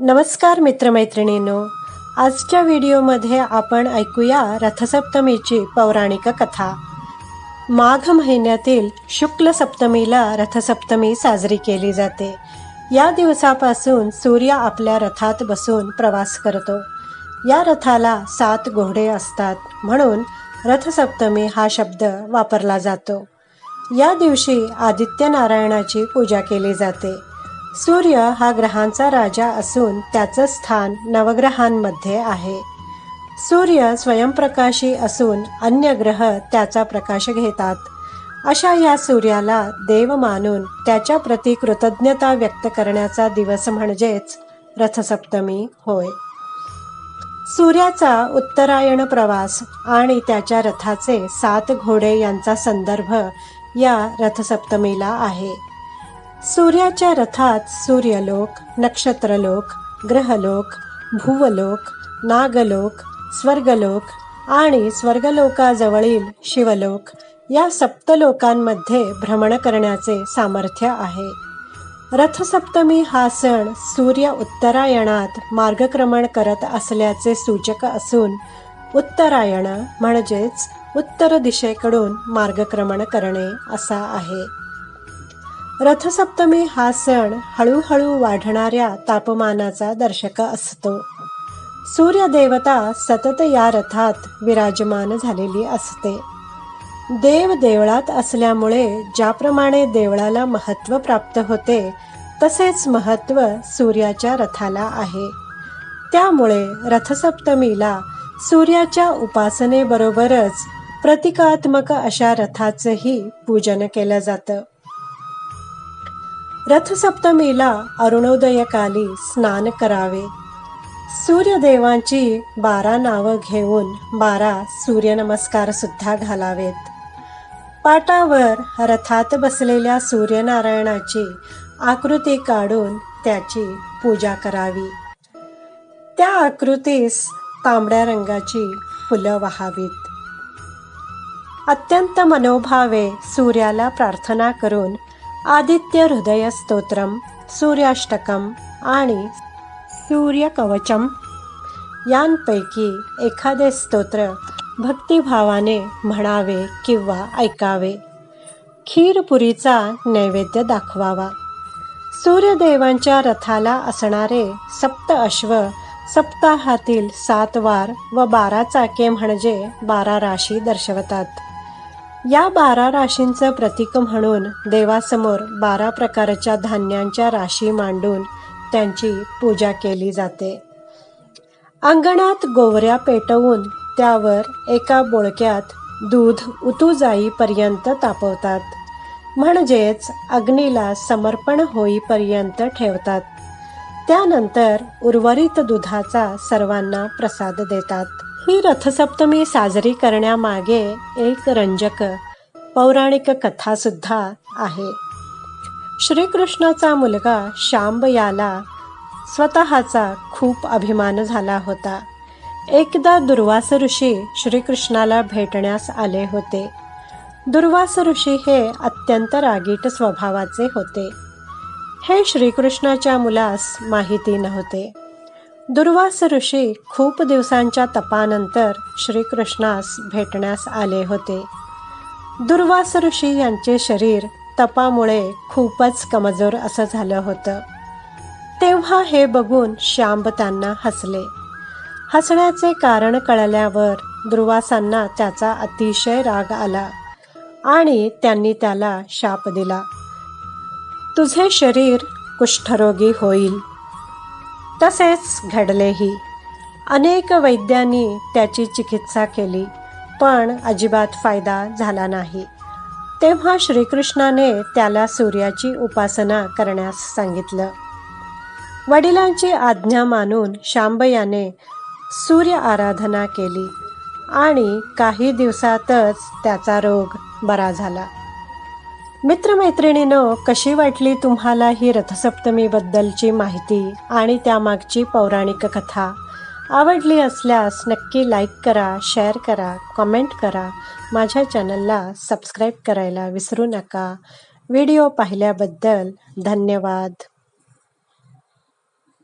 नमस्कार मित्रमैत्रिणींनो. आजच्या व्हिडिओमध्ये आपण ऐकूया रथसप्तमीची पौराणिक कथा. माघ महिन्यातील शुक्ल सप्तमीला रथसप्तमी साजरी केली जाते. या दिवसापासून सूर्य आपल्या रथात बसून प्रवास करतो. या रथाला सात घोडे असतात म्हणून रथसप्तमी हा शब्द वापरला जातो. या दिवशी आदित्य नारायणाची पूजा केली जाते. सूर्य हा ग्रहांचा राजा असून त्याचं स्थान नवग्रहांमध्ये आहे. सूर्य स्वयंप्रकाशी असून अन्य ग्रह त्याचा प्रकाश घेतात. अशा या सूर्याला देव मानून त्याच्या प्रती कृतज्ञता व्यक्त करण्याचा दिवस म्हणजेच रथसप्तमी होय. सूर्याचा उत्तरायण प्रवास आणि त्याच्या रथाचे सात घोडे यांचा संदर्भ या रथसप्तमीला आहे. सूर्याच्या रथात सूर्यलोक नक्षत्रलोक ग्रहलोक भुवलोक नागलोक स्वर्गलोक आणि स्वर्गलोकाजवळील शिवलोक या सप्तलोकांमध्ये भ्रमण करण्याचे सामर्थ्य आहे. रथसप्तमी हा सण सूर्य उत्तरायणात मार्गक्रमण करत असल्याचे सूचक असून उत्तरायण म्हणजेच उत्तर दिशेकडून मार्गक्रमण करणे असा आहे. रथसप्तमी हा सण हळूहळू वाढणाऱ्या तापमानाचा दर्शक असतो. सूर्यदेवता सतत या रथात विराजमान झालेली असते. देव देवळात असल्यामुळे ज्याप्रमाणे देवळाला महत्त्व प्राप्त होते तसेच महत्त्व सूर्याच्या रथाला आहे. त्यामुळे रथसप्तमीला सूर्याच्या उपासनेबरोबरच प्रतिकात्मक अशा रथाचंही पूजन केलं जातं. रथसप्तमीला अरुणोदयकाली स्नान करावे. सूर्यदेवांची बारा नावं घेऊन बारा सूर्यनमस्कार सुद्धा घालावेत. पाटावर रथात बसलेल्या सूर्यनारायणाची आकृती काढून त्याची पूजा करावी. त्या आकृतीस तांबड्या रंगाची फुलं वाहावीत. अत्यंत मनोभावे सूर्याला प्रार्थना करून आदित्य हृदय स्तोत्रम सूर्याष्टकम आणि सूर्यकवचम यांपैकी एखादे स्तोत्र भक्तिभावाने म्हणावे किंवा ऐकावे. खीरपुरीचा नैवेद्य दाखवावा. सूर्यदेवांच्या रथाला असणारे सप्त अश्व सप्ताहातील सात वार व बारा चाके म्हणजे बारा राशी दर्शवतात. या बारा राशींचं प्रतीक म्हणून देवासमोर बारा प्रकारच्या धान्यांच्या राशी मांडून त्यांची पूजा केली जाते. अंगणात गोवऱ्या पेटवून त्यावर एका बोळक्यात दूध उतू जाईपर्यंत तापवतात. म्हणजेच अग्नीला समर्पण होईपर्यंत ठेवतात. त्यानंतर उर्वरित दुधाचा सर्वांना प्रसाद देतात. ही रथसप्तमी साजरी करण्यामागे एक रंजक पौराणिक कथासुद्धा आहे. श्रीकृष्णाचा मुलगा शांब याला स्वतःचा खूप अभिमान झाला होता. एकदा दुर्वास ऋषी श्रीकृष्णाला भेटण्यास आले होते. दुर्वास ऋषी हे अत्यंत रागीट स्वभावाचे होते. हे श्रीकृष्णाच्या मुलास माहिती नव्हते. दुर्वास ऋषी खूप दिवसांच्या तपानंतर श्रीकृष्णास भेटण्यास आले होते. दुर्वास ऋषी यांचे शरीर तपामुळे खूपच कमजोर असं झालं होतं. तेव्हा हे बघून श्याम त्यांना हसले. हसण्याचे कारण कळल्यावर दुर्वासांना त्याचा अतिशय राग आला आणि त्यांनी त्याला शाप दिला. तुझे शरीर कुष्ठरोगी होईल. तसेच घडलेही. अनेक वैद्यांनी त्याची चिकित्सा केली पण अजिबात फायदा झाला नाही. तेव्हा श्रीकृष्णाने त्याला सूर्याची उपासना करण्यास सांगितलं. वडिलांची आज्ञा मानून शांब याने सूर्य आराधना केली आणि काही दिवसातच त्याचा रोग बरा झाला. मित्रमैत्रिणीनो कशी वाटली तुम्हाला ही रथसप्तमीबद्दलची माहिती आणि त्यामागची पौराणिक कथा? आवडली असल्यास नक्की लाईक करा शेअर करा कमेंट करा. माझ्या चॅनलला सबस्क्राईब करायला विसरू नका. व्हिडिओ पाहिल्याबद्दल धन्यवाद.